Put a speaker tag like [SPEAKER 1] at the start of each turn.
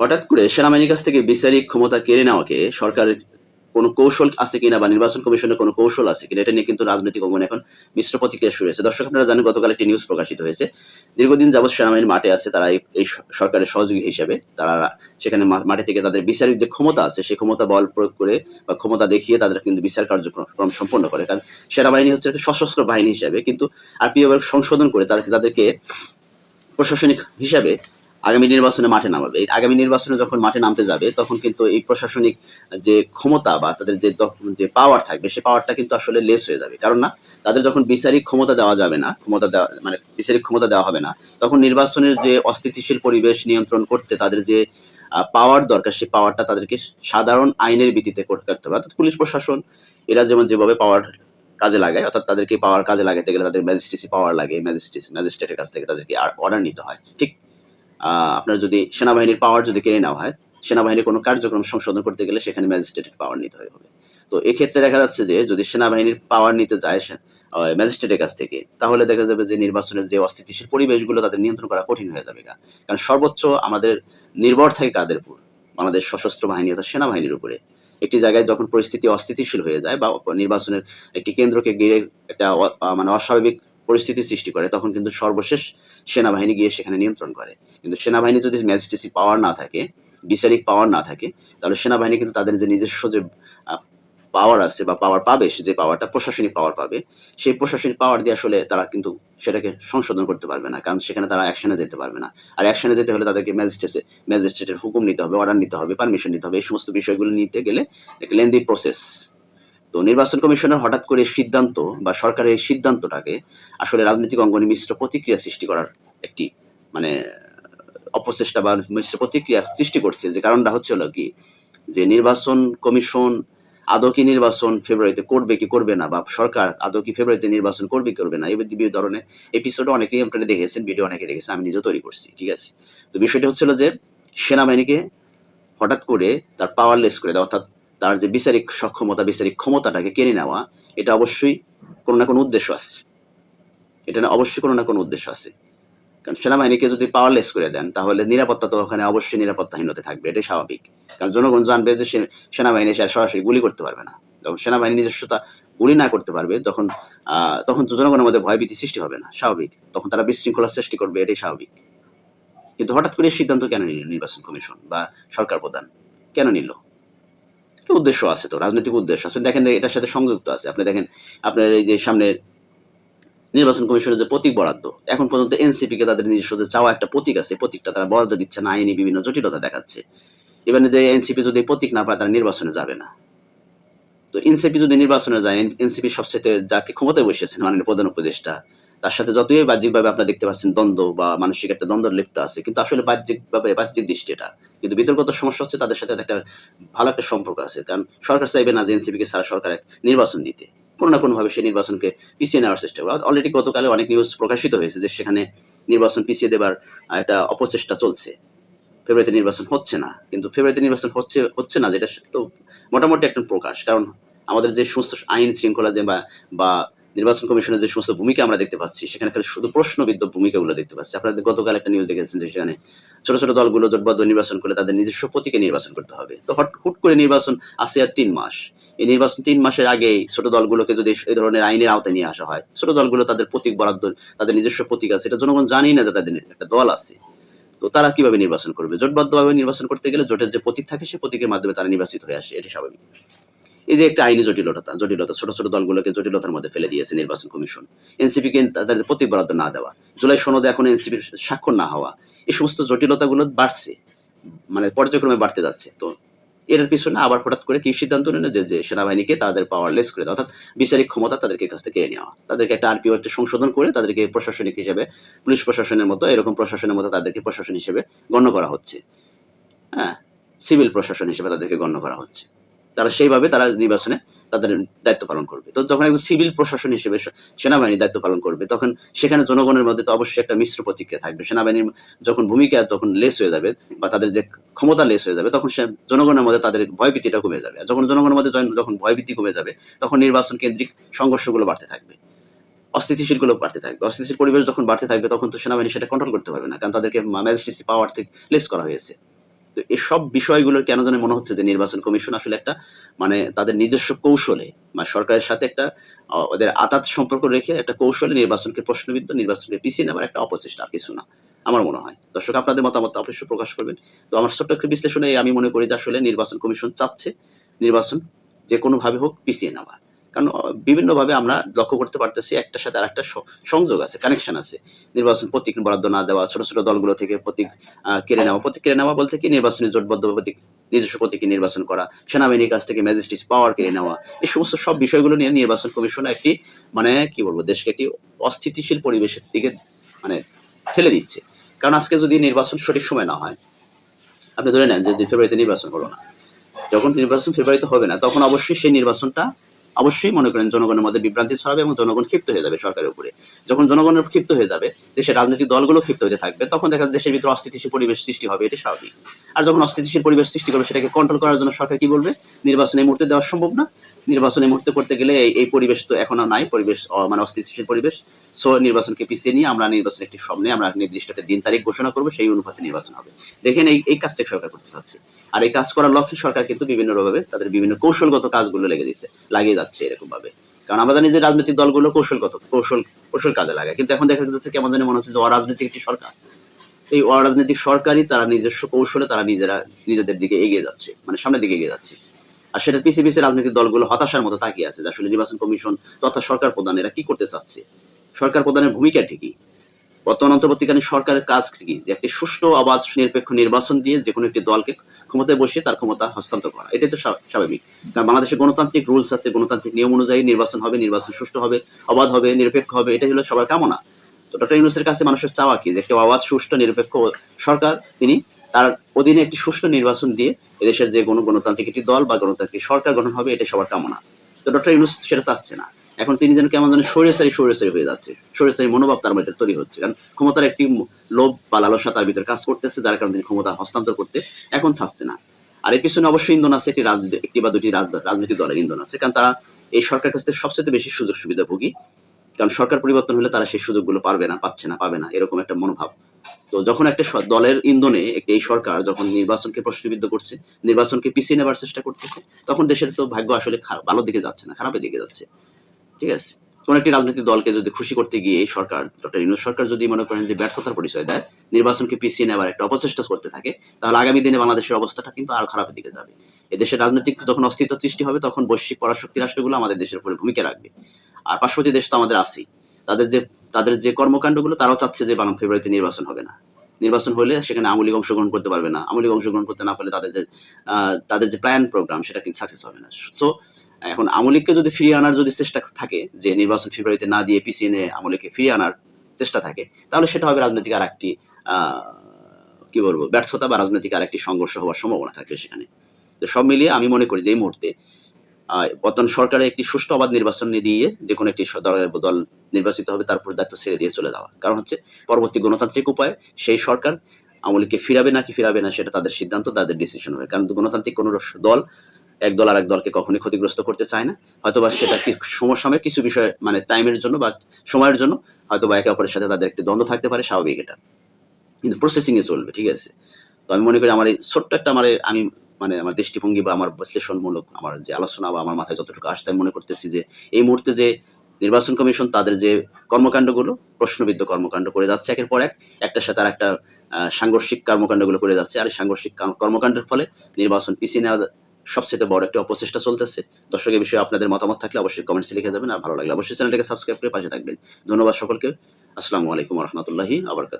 [SPEAKER 1] হঠাৎ করে সেনাবাহিনীর কাছ থেকে বিচারিক ক্ষমতা কেড়ে নেওয়াকে সরকারের কোনো কৌশল আছে কিনা বা নির্বাচন কমিশনের কোনো কৌশল আছে কিনা, এটা নিয়ে কিন্তু রাজনৈতিক অঙ্গনে এখন মিশ্র প্রতিক্রিয়া শুরু হয়েছে। দর্শক, আপনারা জানেন গতকাল একটি নিউজ প্রকাশিত হয়েছে। দীর্ঘদিন যাবৎ সেনাবাহিনীর মাঠে আছে তারা এই- সরকারের সহযোগী হিসেবে। তারা সেখানে মাঠে থেকে তাদের বিচারিক যে ক্ষমতা আছে, সেই ক্ষমতা বল প্রয়োগ করে বা ক্ষমতা দেখিয়ে তাদের কিন্তু বিচার কার্যক্রম সম্পন্ন করে। কারণ সেনাবাহিনী হচ্ছে একটা সশস্ত্র বাহিনী হিসেবে, কিন্তু আরপিএফ সংশোধন করে তাদেরকে প্রশাসনিক হিসাবে আগামী নির্বাচনে মাঠে নামাবে। এই আগামী নির্বাচনে যখন মাঠে নামতে যাবে তখন কিন্তু এই প্রশাসনিক যে ক্ষমতা বা তাদের যে যে পাওয়ার থাকবে সেই পাওয়ারটা কিন্তু আসলে লেস হয়ে যাবে। কারণ না তাদের যখন বিচারিক ক্ষমতা দেওয়া যাবে না ক্ষমতা দেওয়া মানে বিচারিক ক্ষমতা দেওয়া হবে না তখন নির্বাচনের যে অস্থিতিশীল পরিবেশ নিয়ন্ত্রণ করতে তাদের যে পাওয়ার দরকার সেই পাওয়ারটা তাদেরকে সাধারণ আইনের ভিত্তিতে করতে হবে। অর্থাৎ পুলিশ প্রশাসন এরা যেমন যেভাবে পাওয়ার কাজে লাগায় অর্থাৎ তাদেরকে পাওয়ার কাজে লাগাতে গেলে তাদের ম্যাজিস্ট্রেসি পাওয়ার লাগে ম্যাজিস্ট্রেসি ম্যাজিস্ট্রেটের কাছ থেকে তাদেরকে অর্ডার নিতে হয়। ঠিক আপনার যদি সেনাবাহিনীর পাওয়ার যদি কেড়ে নেওয়া হয়, সেনাবাহিনীর কোনো কার্যক্রম সংশোধন করতে গেলে সেখানে ম্যাজিস্ট্রেটের পাওয়ার নিতে হবে তো এক্ষেত্রে দেখা যাচ্ছে যে যদি সেনাবাহিনীর পাওয়ার নিতে যায় ম্যাজিস্ট্রেটের কাছ থেকে, তাহলে দেখা যাবে যে নির্বাচনের যে অস্থিতিশীল পরিবেশগুলো তাদের নিয়ন্ত্রণ করা কঠিন হয়ে যাবে। কারণ সর্বোচ্চ আমাদের নির্ভর থাকে কাদের উপর? বাংলাদেশ সশস্ত্র বাহিনী অর্থাৎ সেনাবাহিনীর উপরে। একটি জায়গায় যখন পরিস্থিতি অস্থিতিশীল হয়ে যায় বা নির্বাচনের একটি কেন্দ্রকে ঘিরে একটা মানে অস্বাভাবিক পরিস্থিতি সৃষ্টি করে, তখন কিন্তু সর্বশেষ সেনাবাহিনী গিয়ে সেখানে নিয়ন্ত্রণ করে। কিন্তু সেনাবাহিনী যদি ম্যাজিস্ট্রেসি পাওয়ার না থাকে, বিচারিক পাওয়ার না থাকে, তাহলে সেনাবাহিনী কিন্তু তাদের যে নিজস্ব যে পাওয়ার আছে বা পাওয়ার পাবে যে পাওয়ারটা প্রশাসনিক পাওয়ার পাবে, সেই প্রশাসনিক পাওয়ার দিয়ে আসলে তারা কিন্তু সেটাকে সংশোধন করতে পারবে না। কারণ সেখানে তারা অ্যাকশনে যেতে পারবে না। আর অ্যাকশনে যেতে হলে তাদেরকে ম্যাজিস্ট্রেটে ম্যাজিস্ট্রেটের হুকুম নিতে হবে অর্ডার নিতে হবে পারমিশন নিতে হবে। এই সমস্ত বিষয়গুলো নিতে গেলে লেন্দি প্রসেস তো নির্বাচন কমিশনের হঠাৎ করে সিদ্ধান্ত বা সরকারের এই সিদ্ধান্তটাকে আসলে রাজনৈতিক অঙ্গনে মিশ্র প্রতিক্রিয়া সৃষ্টি করার একটি মানে অপচেষ্টা বা মিশ্র প্রতিক্রিয়া সৃষ্টি করছে। যে কারণটা হচ্ছে হলো কি, যে নির্বাচন কমিশন আদৌ কি নির্বাচন ফেব্রুয়ারিতে করবে কি করবে না, বা সরকার আদৌ কি ফেব্রুয়ারিতে নির্বাচন করবে কি করবে না, এই বিভিন্ন ধরনের এপিসোড অনেকেই আপনারা দেখেছেন ভিডিও অনেকে দেখেছেন, আমি নিজেও তৈরি করছি, ঠিক আছে? তো বিষয়টা হচ্ছিল যে সেনাবাহিনীকে হঠাৎ করে তার পাওয়ারলেস করে দেওয়া, অর্থাৎ তার যে বিচারিক সক্ষমতা, বিচারিক ক্ষমতাটাকে কেড়ে নেওয়া, এটা অবশ্যই কোনো না কোনো উদ্দেশ্য আছে। এটা না, অবশ্যই কোনো না কোনো উদ্দেশ্য আছে। কারণ সেনাবাহিনীকে যদি পাওয়ারলেস করে দেন, তাহলে নিরাপত্তা তো ওখানে অবশ্যই নিরাপত্তাহীনতা থাকবে, এটাই স্বাভাবিক। কারণ জনগণ জানবে যে সেনাবাহিনী এসে সরাসরি গুলি করতে পারবে না। যখন সেনাবাহিনী নিজস্বতা গুলি না করতে পারবে, তখন তখন তো জনগণের মধ্যে ভয়ভীতি সৃষ্টি হবে না, স্বাভাবিক। তখন তারা বিশৃঙ্খলা সৃষ্টি করবে, এটাই স্বাভাবিক। কিন্তু হঠাৎ করে সিদ্ধান্ত কেন নিল নির্বাচন কমিশন বা সরকার প্রধান? কেন নিল? উদ্দেশ্য আছে তো রাজনৈতিক উদ্দেশ্য আছে। দেখেন এটার সাথে সংযুক্ত আছে। আপনি দেখেন আপনার এই যে সামনে নির্বাচন কমিশনের যে প্রতীক বরাদ্দ, এখন পর্যন্ত এনসিপি কে তাদের নিজস্ব যে চাওয়া একটা প্রতীক আছে, প্রতীকটা তারা বরাদ্দ দিচ্ছে না, আইনি বিভিন্ন জটিলতা দেখাচ্ছে। এবার যে এনসিপি যদি প্রতীক না পায়, তারা নির্বাচনে যাবে না। তো এনসিপি যদি নির্বাচনে যায় এনসিপি সবচেয়ে যাকে ক্ষমতায় বসেছেন মাননীয় প্রধান উপদেষ্টা তার সাথে যতই বাহ্যিকভাবে আপনারা দেখতে পাচ্ছেন দ্বন্দ্ব বা মানসিক একটা দ্বন্দ্ব লিপ্ত আছে, কিন্তু আসলে বাহ্যিকভাবে বাহ্যিক দৃষ্টি এটা। কিন্তু বিতর্কত সমস্যা হচ্ছে তাদের সাথে একটা ভালো একটা সম্পর্ক আছে, কারণ সরকার চাইবে না যে এনসিপি কে সারা সরকার নির্বাচন দিতে। কোনো না কোনোভাবে সেই নির্বাচনকে পিছিয়ে নেওয়ার চেষ্টা করে অলরেডি গতকালে অনেক নিউজ প্রকাশিত হয়েছে যে সেখানে নির্বাচন পিছিয়ে দেবার একটা অপচেষ্টা চলছে। ফেব্রুয়ারিতে নির্বাচন হচ্ছে না, কিন্তু ফেব্রুয়ারিতে নির্বাচন হচ্ছে হচ্ছে না, যেটা তো মোটামুটি একটা প্রকাশ। কারণ আমাদের যে সমস্ত আইন শৃঙ্খলা যে বা নির্বাচন কমিশনের যে সমস্ত ভূমিকা আমরা দেখতে পাচ্ছি, সেখানে খালি শুধু প্রশ্নবিদ্ধ ভূমিকাগুলো দেখতে পাচ্ছি। আপনারা গতকাল একটা নিউজ দেখেছেন যে সেখানে ছোট ছোট দলগুলো জোটবদ্ধ নির্বাচন করে তাদের নিজস্ব প্রতীকে নির্বাচন করতে হবে। তো হট, হুট করে নির্বাচন আসে আর তিন মাস। এই নির্বাচন তিন মাসের আগেই ছোট দলগুলোকে যদি এই ধরনের আইনের আওতায় নিয়ে আসা হয়, ছোট দলগুলো তাদের প্রতীক বরাদ্দ, তাদের নিজস্ব প্রতীক আছে এটা জনগণ জানেই না যে তাদের একটা দল আছে। তো তারা কীভাবে নির্বাচন করবে? জোটবদ্ধভাবে নির্বাচন করতে গেলে জোটের যে প্রতীক থাকে, সেই প্রতীকের মাধ্যমে তারা নির্বাচিত হয়ে আসে এটি স্বাভাবিক। এই যে একটা আইনি জটিলতা জটিলতা, ছোট ছোট দলগুলোকে জটিলতার মধ্যে ফেলে দিয়েছে নির্বাচন কমিশন। এনসিপি কে তাদের প্রতীক বরাদ্দ না দেওয়া, জুলাই সনদে এখন এনসিপির স্বাক্ষর না হওয়া, এই সমস্ত জটিলতাগুলো বাড়ছে মানে পর্যায়ক্রমে বাড়তে যাচ্ছে। তো এর পিছনে আবার হঠাৎ করে কি সিদ্ধান্ত নিল যে যে সেনাবাহিনীকে তাদের পাওয়ার লেস করে অর্থাৎ বিচারিক ক্ষমতা তাদেরকে কাছ থেকে কেড়ে নেওয়া। তাদেরকে একটা আরপিও একটা সংশোধন করে তাদেরকে প্রশাসনিক হিসেবে, পুলিশ প্রশাসনের মতো, এরকম প্রশাসনের মতো তাদেরকে প্রশাসন হিসেবে গণ্য করা হচ্ছে। হ্যাঁ সিভিল প্রশাসন হিসেবে তাদেরকে গণ্য করা হচ্ছে। তারা সেইভাবে তারা নির্বাচনে তাদের দায়িত্ব পালন করবে। তো যখন একজন সিভিল প্রশাসন হিসেবে সেনাবাহিনী দায়িত্ব পালন করবে, তখন সেখানে জনগণের মধ্যে তো অবশ্যই একটা মিশ্র প্রতিক্রিয়া থাকবে। সেনাবাহিনীর যখন ভূমিকা যখন লেস হয়ে যাবে বা তাদের যে ক্ষমতা লেস হয়ে যাবে, তখন সে জনগণের মধ্যে তাদের ভয়ভীতিটা কমে যাবে। যখন জনগণের মধ্যে যখন ভয়ভীতি কমে যাবে, তখন নির্বাচন কেন্দ্রিক সংঘর্ষগুলো বাড়তে থাকবে। অস্থিতিশীলগুলো বাড়তে থাকবে। অস্থিতিশীল পরিবেশ যখন বাড়তে থাকবে, তখন তো সেনাবাহিনী সেটা কন্ট্রোল করতে পারবে না, কারণ তাদেরকে ম্যাজিস্ট্রেসি পাওয়ার থেকে লেস করা হয়েছে। তো এসব বিষয়গুলো কেন জানি মনে হচ্ছে যে নির্বাচন কমিশন আসলে একটা মানে তাদের নিজস্ব কৌশলে মানে সরকারের সাথে একটা ওদের আতাত সম্পর্ক রেখে একটা কৌশলে নির্বাচনকে প্রশ্নবিদ্ধ, নির্বাচনকে পিছিয়ে নেবার একটা অপচেষ্টা আর কিছু না, আমার মনে হয়। দর্শক, আপনাদের মতামত অবশ্যই প্রকাশ করবেন। তো আমার ছোট্ট একটা বিশ্লেষণে আমি মনে করি যে আসলে নির্বাচন কমিশন চাচ্ছে, নির্বাচন যে কোনো ভাবে হোক পিছিয়ে নেওয়া। কারণ বিভিন্নভাবে আমরা লক্ষ্য করতে পারতেছি একটার সাথে আরেকটা স- সংযোগ আছে কানেকশন আছে। নির্বাচন প্রতীক বরাদ্দ না দেওয়া, ছোট ছোট দলগুলো থেকে প্রতীক কেড়ে নেওয়া। প্রতীক কেড়ে নেওয়া বলতে কি? নির্বাচনী জোটবদ্ধ প্রতীক, নিজস্ব প্রতীকে নির্বাচন করা, সেনাবাহিনীর কাছ থেকে ম্যাজিস্ট্রেট পাওয়ার কেড়ে নেওয়া। এই সমস্ত সব বিষয়গুলো নিয়ে নির্বাচন কমিশন একটি মানে কি বলব, দেশকে একটি অস্থিতিশীল পরিবেশের দিকে মানে ঠেলে দিচ্ছে। কারণ আজকে যদি নির্বাচন সঠিক সময় না হয়, আপনি ধরে নেন যে ফেব্রুয়ারিতে নির্বাচন হলো না, যখন নির্বাচন ফেব্রুয়ারিতে হবে না, তখন অবশ্যই সেই নির্বাচনটা অবশ্যই মনে করেন জনগণের মধ্যে বিভ্রান্তি ছড়াবে এবং জনগণ ক্ষিপ্ত হয়ে যাবে সরকারের উপরে। যখন জনগণের ক্ষিপ্ত হয়ে যাবে, দেশের রাজনৈতিক দলগুলো ক্ষিপ্ত হয়ে থাকবে, তখন দেখা দেশের ভিতরে অস্থিতিশীল পরিবেশ সৃষ্টি হবে, এটা স্বাভাবিক। আর যখন অস্থিতিশীল পরিবেশ সৃষ্টি করবে, সেটাকে কন্ট্রোল করার জন্য সরকার কি বলবে? নির্বাচন এই মুহূর্তে দেওয়া সম্ভব না। নির্বাচন মুহূর্তে করতে গেলে এই পরিবেশ তো এখনও নাই, পরিবেশ মানে অস্থিতিশীল পরিবেশ। সো নির্বাচনকে পিছিয়ে নিয়ে আমরা নির্বাচন একটি সামনে আমরা নির্দিষ্ট একটা দিন তারিখ ঘোষণা করব, সেই অনুপাতে নির্বাচন হবে। দেখেন এই এই কাজটা সরকার করতে চাচ্ছে? আর এই কাজ করার লক্ষ্যে সরকার কিন্তু বিভিন্নভাবে তাদের বিভিন্ন কৌশলগত কাজগুলো লেগে দিচ্ছে লাগিয়ে যাচ্ছে এরকম ভাবে কারণ আমরা জানি যে রাজনৈতিক দলগুলো কৌশলগত, কৌশল কৌশল কাজে লাগায়। কিন্তু এখন দেখা যাচ্ছে কেমন জানি মনে হচ্ছে যে অরাজনৈতিক একটি সরকার। এই অরাজনৈতিক সরকারই তারা নিজস্ব কৌশলে তারা নিজেরা নিজেদের দিকে এগিয়ে যাচ্ছে মানে সামনের দিকে এগিয়ে যাচ্ছে। আর সেটার পিছিয়ে পিছিয়ে রাজনৈতিক দলগুলো হতাশার মতো তাকিয়ে আছে আসলে নির্বাচন কমিশন তথা সরকার প্রধান এরা কি করতে চাচ্ছে? সরকার প্রধানের ভূমিকা ঠিকই বর্তমান অন্তর্বর্তীকালীন সরকারের কাজ কি? যে একটি সুষ্ঠু, অবাধ, নিরপেক্ষ নির্বাচন দিয়ে যে কোনো একটি দলকে ক্ষমতায় বসিয়ে তার ক্ষমতা হস্তান্তর করা। এটাই তো স্বা- স্বাভাবিক। কারণ বাংলাদেশে গণতান্ত্রিক রুলস আছে, গণতান্ত্রিক নিয়ম অনুযায়ী নির্বাচন হবে, নির্বাচন সুষ্ঠু হবে, অবাধ হবে, নিরপেক্ষ হবে, এটাই হলো সবার কামনা। তো ডক্টর ইউনুসের কাছে মানুষের চাওয়া কি? যে একটি অবাধ, সুষ্ঠু, নিরপেক্ষ সরকার তিনি তার অধীনে একটি সুষ্ঠু নির্বাচন দিয়ে এদেশের যে কোনো গণতান্ত্রিক একটি দল বা গণতান্ত্রিক সরকার গঠন হবে, এটাই সবার কামনা। তো ডক্টর ইউনুস সেটা চাচ্ছে না। এখন তিনি যেন কেমন যেন সৌরেসারি সৌরেসারি হয়ে যাচ্ছে। সৌরেসারি মনোভাব তার মধ্যে তৈরি হচ্ছে। কারণ ক্ষমতার একটি লোভ বা লালসা তার ভিতরে কাজ করতেছে, যার কারণে তিনি ক্ষমতা হস্তান্তর করতে এখন চাচ্ছে না। আর এর পিছনে অবশ্যই ইন্ধন আছে, একটি রাজনীতি একটি বা দুটি রাজ- রাজনৈতিক দলের ইন্ধন আছে। কারণ তারা এই সরকার কাছ থেকে সবচেয়ে বেশি সুযোগ সুবিধা ভোগী কারণ সরকার পরিবর্তন হলে তারা সেই সুযোগগুলো পারবে না, পাচ্ছে না, পাবে না, এরকম একটা মনোভাব। তো যখন একটা দলের ইন্ধনে এই সরকার যখন নির্বাচনকে প্রশ্নবিদ্ধ করছে, নির্বাচনকে পিছিয়ে নেবার চেষ্টা করতেছে, তখন দেশের তো ভাগ্য আসলে ভালোর দিকে যাচ্ছে না, খারাপের দিকে যাচ্ছে। ঠিক আছে? কোন একটি রাজনৈতিক দলকে যদি খুশি করতে গিয়ে এই সরকার, ডক্টর ইউনুস সরকার যদি মনে করেন যে ব্যর্থতার পরিচয় দেয়, নির্বাচনকে পিছিয়ে নেওয়ার একটা অপচেষ্টা করতে থাকে, তাহলে আগামী দিনে বাংলাদেশের অবস্থাটা কিন্তু আরও খারাপের দিকে যাবে। এদেশের রাজনৈতিক যখন অস্তিত্ব সৃষ্টি হবে, তখন বৈশ্বিক পরাশক্তি রাষ্ট্রগুলো আমাদের দেশের উপরে ভূমিকা রাখবে। আর পার্শ্ববর্তী দেশ তো আমাদের আছেই। তাদের যে তাদের যে কর্মকাণ্ডগুলো, তারাও চাচ্ছে যে বাংলা ফেব্রুয়ারিতে নির্বাচন হবে না। নির্বাচন হলে সেখানে আমলিক অংশগ্রহণ করতে পারবে না। আমলিক অংশগ্রহণ করতে না পারলে তাদের যে তাদের যে প্ল্যান প্রোগ্রাম সেটা কিন্তু সাকসেস হবে না। সো এখন আমলিককে যদি ফিরিয়ে আনার যদি চেষ্টা থাকে, যে নির্বাচন ফেব্রুয়ারিতে না দিয়ে পিছিয়ে নিয়ে আমলিককে ফিরিয়ে আনার চেষ্টা থাকে, তাহলে সেটা হবে রাজনৈতিক আর একটি কি বলব, ব্যর্থতা বা রাজনৈতিক আর একটি সংঘর্ষ হওয়ার সম্ভাবনা থাকবে সেখানে। তো সব মিলিয়ে আমি মনে করি যে এই মুহূর্তে বর্তমান সরকারের একটি সুষ্ঠু অবাধ নির্বাচন দিয়ে যে কোনো একটি দলের দল নির্বাচিত হবে, তার উপর দায়িত্ব ছেড়ে দিয়ে চলে যাওয়া। কারণ হচ্ছে পরবর্তী গণতান্ত্রিক উপায়, সেই সরকার আমলিকে ফিরাবে নাকি ফিরাবে না, সেটা তাদের সিদ্ধান্ত, তাদের ডিসিশন হবে। কারণ গণতান্ত্রিক কোনো দল, এক দল আর এক দলকে কখনোই ক্ষতিগ্রস্ত করতে চায় না। হয়তোবা সেটা সমসাময়িক কিছু বিষয় মানে টাইমের জন্য বা সময়ের জন্য হয়তোবা একে অপরের সাথে তাদের একটি দ্বন্দ্ব থাকতে পারে, স্বাভাবিক এটা। কিন্তু প্রসেসিং এ চলবে, ঠিক আছে? তো আমি মনে করি আমার এই ছোট্ট একটা, আমার আমি মানে আমার দৃষ্টিভঙ্গি বা আমার বিশ্লেষণমূলক আমার যে আলোচনা বা আমার মাথায় যতটুকু আসতে আমি মনে করতেছি যে এই মুহূর্তে যে নির্বাচন কমিশন, তাদের যে কর্মকাণ্ডগুলো, প্রশ্নবিদ্ধ কর্মকাণ্ড করে যাচ্ছে একের পর এক। একটার সাথে আর একটা সাংঘর্ষিক কর্মকাণ্ডগুলো করে যাচ্ছে। আর এই সাংঘর্ষিক কর্মকাণ্ডের ফলে নির্বাচন পিছিয়ে নেওয়া সবচেয়ে বড় একটা অপচেষ্টা চলতেছে। দর্শকের বিষয়ে আপনাদের মতামত থাকলে অবশ্যই কমেন্টসে লিখে যাবেন। আর ভালো লাগলে অবশ্যই চ্যানেলটাকে সাবস্ক্রাইব করে পাশে থাকবেন। ধন্যবাদ সকলকে। আসসালামু আলাইকুম রহমতুল্লাহি আবরকাত